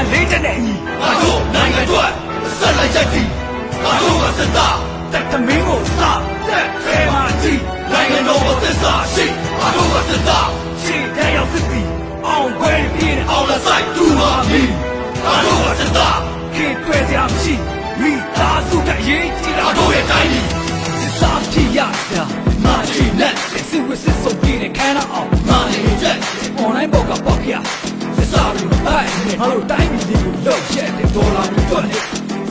နိုင်ငံလေးချက်နဲ့ငါတို့နိုင်ငံအတွက်ဆက်လက်ရက်တည်ငါတို့ကစတာတက်သမင်းကိုစတက်ခဲမှကြည့်နိုင်ငံတော်ကိုသစ္စာရှိငါတို့ကစတာရှင်းတဲ့ရောက်စစ်ပြီးအောင်ပွဲပြင်းအောင်လာဆိုင်သူပါမီငါတို့ကစတာခေတ်တွေ့စရာမရှိမိသားစုတရေးကြည့်တာတို့ရဲ့တိုင်းပြည်စစ်စာကြည့်ရတာမာချီနဲ့စစ်ဝစစ်ဆုံးပြတဲ့ခန္ဓာအောင်မာနေကြ online ဘောကပေါက်ပြ စစ်သားတွေအိုင်နဲ့ငါတို့တိုင်းပြည်လေးကိုလောက်ရက်တဲ့ဒေါ်လာတွေတွက်နေ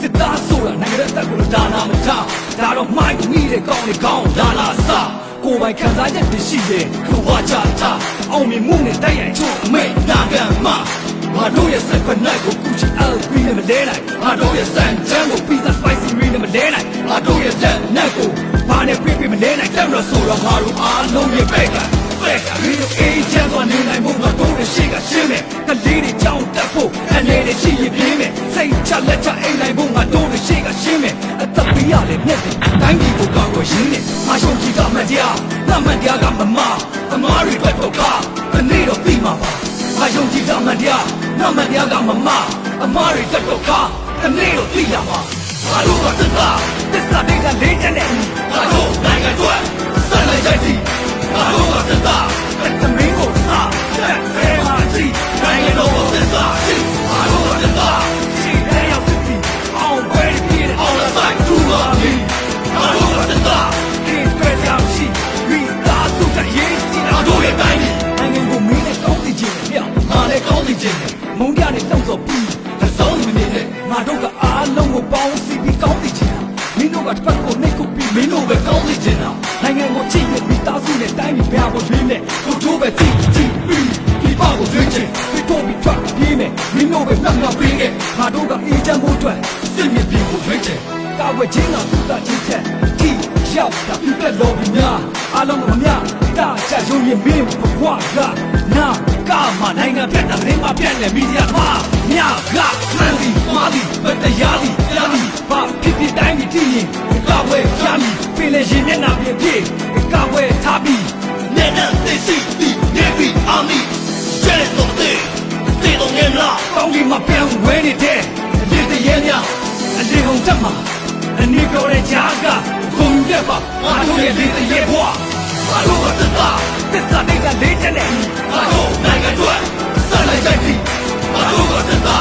စစ်သားဆိုတာနိုင်ငံရဲ့အသက်ကိုဒါနာမထားဒါတော့မိုက်မိတဲ့ကောင်းတွေကောင်းလာလာစားကိုယ်ပိုင်ခံစားချက်တွေရှိတယ်ခဝါချတာအောင်မြင်မှုနဲ့တိုက်ရိုက်ချို့အမိတ်နာခံမှာငါတို့ရဲ့စက်ခွက်နိုင်ကိုကူချီ LP နဲ့မလဲနိုင်ငါတို့ရဲ့စံချမ်းကို pizza spicy ရင်းနဲ့မလဲနိုင်ငါတို့ရဲ့လက်နက်ကိုဘာနဲ့ပြပြမလဲနိုင်တယ်မလို့ဆိုတော့ငါတို့အားလုံးရဲ့ဘက်ကဘက်ကမင်းတို့အေးချမ်းသွားနေ နေနဲ့ရှိရင်ပြင်းမယ်စိတ်ချလက်ချအိမ်နိုင်ဖို့ငါတို့ရဲ့ရှေ့ကရှင်းမယ်အသက်ပေးရလေမျက်စိတိုင်းပြည်ကိုကောက်ွယ်ရင်းနဲ့ငါရှုံးကြည့်ကမှတရားငါမှတရားကမမအမားတွေအတွက်တော့ခါဒီနေ့တော့ပြီးမှာပါငါယုံကြည်တာမှတရားငါမှတရားကမမအမားတွေအတွက်တော့ခါဒီနေ့တော့ပြီးလာမှာငါတို့ကသစ္စာသစ္စာတွေကလေးချက်နဲ့ငါတို့နိုင်ငံအတွက်ဆက်လက်ကြိုက်စီငါတို့ကသစ္စာတမင်းကိုစားတဲ့အဲမှာကြည့်နိုင်ငံတော်ကိုသစ္စာ မင်းတို့ကတစ်ပတ်ကိုနှိတ်ကိုပြီးမင်းတို့ပဲကောင်းသိခြင်းနိုင်ငံကိုချစ်ရဲ့မိသားစုနဲ့တိုင်းပြည်ပြဖို့ရွေးနဲ့ကိုတို့ပဲကြည့်ကြည့်ပြီးဒီပေါ့ကိုရွေးချင်ပြီးတော့ပြီးထွက်ပြေးမယ်မင်းတို့ပဲနှောက်နှောက်ပေးခဲ့ငါတို့ကအေးချမ်းဖို့အတွက်စစ်မြေပြင်ကိုရွေးချင်ကာဝယ်ခြင်းတော်သူတာချင်းချက်ဒီရောက်တာပြတဲ့လော်ဘီများအားလုံးကမများတာချရုံရင်မင်းဘဝကနာကမနိုင်ငံပြတ်တာလင်းမပြတ်နဲ့မီဒီယာမှာမြကမှန်ဒီမာဒီမတရားဒီတရားဒီဘာဖြစ် ရင်မျက်နှာပြည့်ပြည့်ကာဝယ်ထားပြီးနေနဲ့သိစီဒီနေပြီးအာမီကျဲတော့တဲ့တေတော့ငယ်လားကောင်းဒီမှာပြန်ဝဲနေတဲ့ဒီတည်းရဲ့အလေးကုန်တက်မှာအနည်းပြောတဲ့ကြားကဂုံရက်ပါငါတို့ရဲ့ဒီတည်းရဲ့ဘွားငါတို့ကသစ္စာသစ္စာတွေကလေးချက်နဲ့ငါတို့နိုင်ငံအတွက်ဆက်လိုက်ကြပြီငါတို့ကသစ္စာ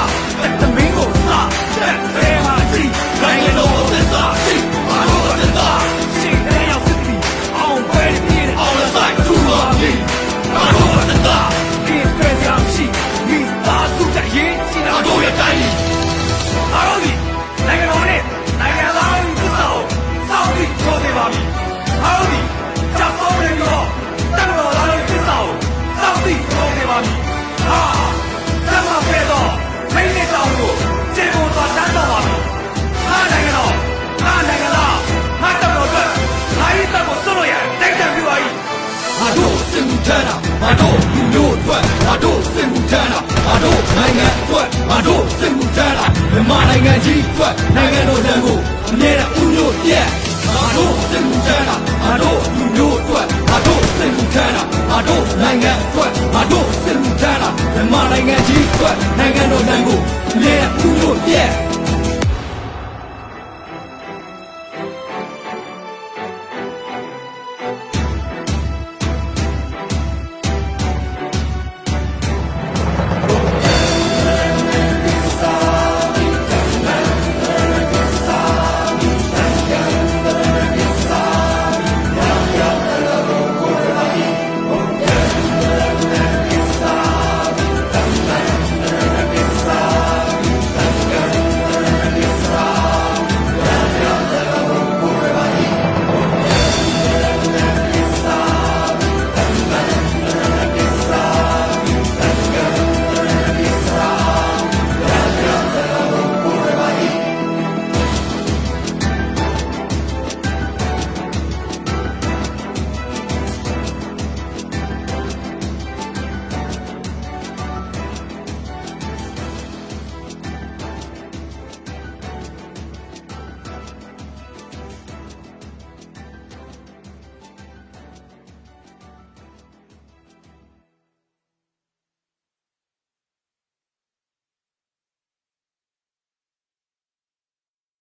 ငါတို့လူမျိုးအတွက်ငါတို့စင်မှုထမ်းတာငါတို့နိုင်ငံအတွက်ငါတို့စင်မှုထမ်းတာမြန်မာနိုင်ငံကြီးအတွက်နိုင်ငံတော်တန်ကိုအမြဲတမ်းဦးညွတ်ပြက်ငါတို့စင်မှုထမ်းတာငါတို့လူမျိုးအတွက်ငါတို့စင်မှုထမ်းတာငါတို့နိုင်ငံအတွက်ငါတို့စင်မှုထမ်းတာမြန်မာနိုင်ငံကြီးအတွက်နိုင်ငံတော်တန်ကိုအမြဲတမ်းဦးညွတ်ပြက်